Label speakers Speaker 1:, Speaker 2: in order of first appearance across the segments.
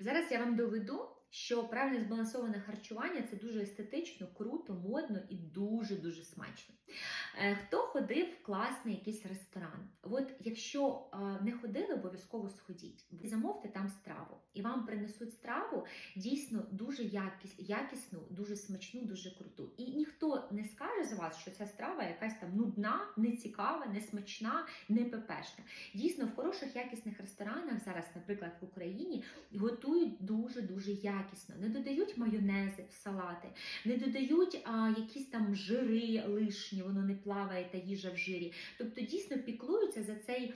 Speaker 1: Зараз я вам доведу, що правильне збалансоване харчування це дуже естетично, круто, модно і дуже-дуже смачно. Е, Хто ходив в класний якийсь ресторан? От якщо е, не ходили, обов'язково сходіть. Замовте там страву, і вам принесуть страву дійсно дуже якісну, дуже смачну, дуже круту. І ніхто не скаже за вас, що ця страва якась там нудна, нецікава, несмачна, не пепешна. Дійсно, в хороших якісних ресторанах зараз, наприклад, в Україні готують дуже дуже якісно. Не додають майонези в салати, не додають а, якісь там жири лишні, воно не плаває та їжа в жирі. Тобто дійсно піклуються за цей.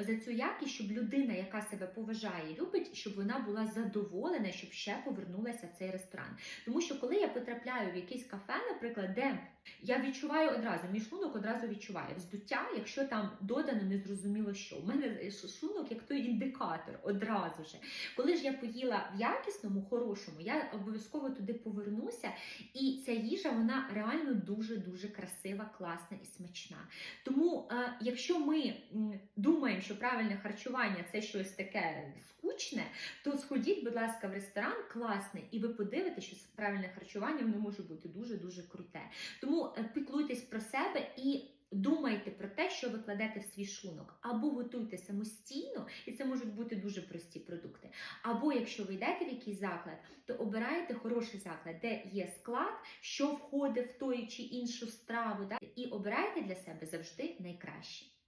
Speaker 1: За цю якість, щоб людина, яка себе поважає, і любить, щоб вона була задоволена, щоб ще повернулася в цей ресторан. Тому що коли я потрапляю в якесь кафе, наприклад, де я відчуваю одразу, мій шлунок одразу відчуває вздуття, якщо там додано незрозуміло що. У мене шлунок як той індикатор одразу же. Коли ж я поїла в якісному, хорошому, я обов'язково туди повернуся, і ця їжа вона реально дуже дуже красива, класна і смачна. Тому, е, якщо ми м, думаємо, що правильне харчування це щось таке скучне, то сходіть, будь ласка, в ресторан класний, і ви подивитесь, що правильне харчування воно може бути дуже дуже круте. Тому е, піклуйтесь про себе і. Думайте про те, що ви кладете в свій шлунок, або готуйте самостійно, і це можуть бути дуже прості продукти. Або якщо ви йдете в якийсь заклад, то обирайте хороший заклад, де є склад, що входить в ту чи іншу страву, да? і обирайте для себе завжди найкраще.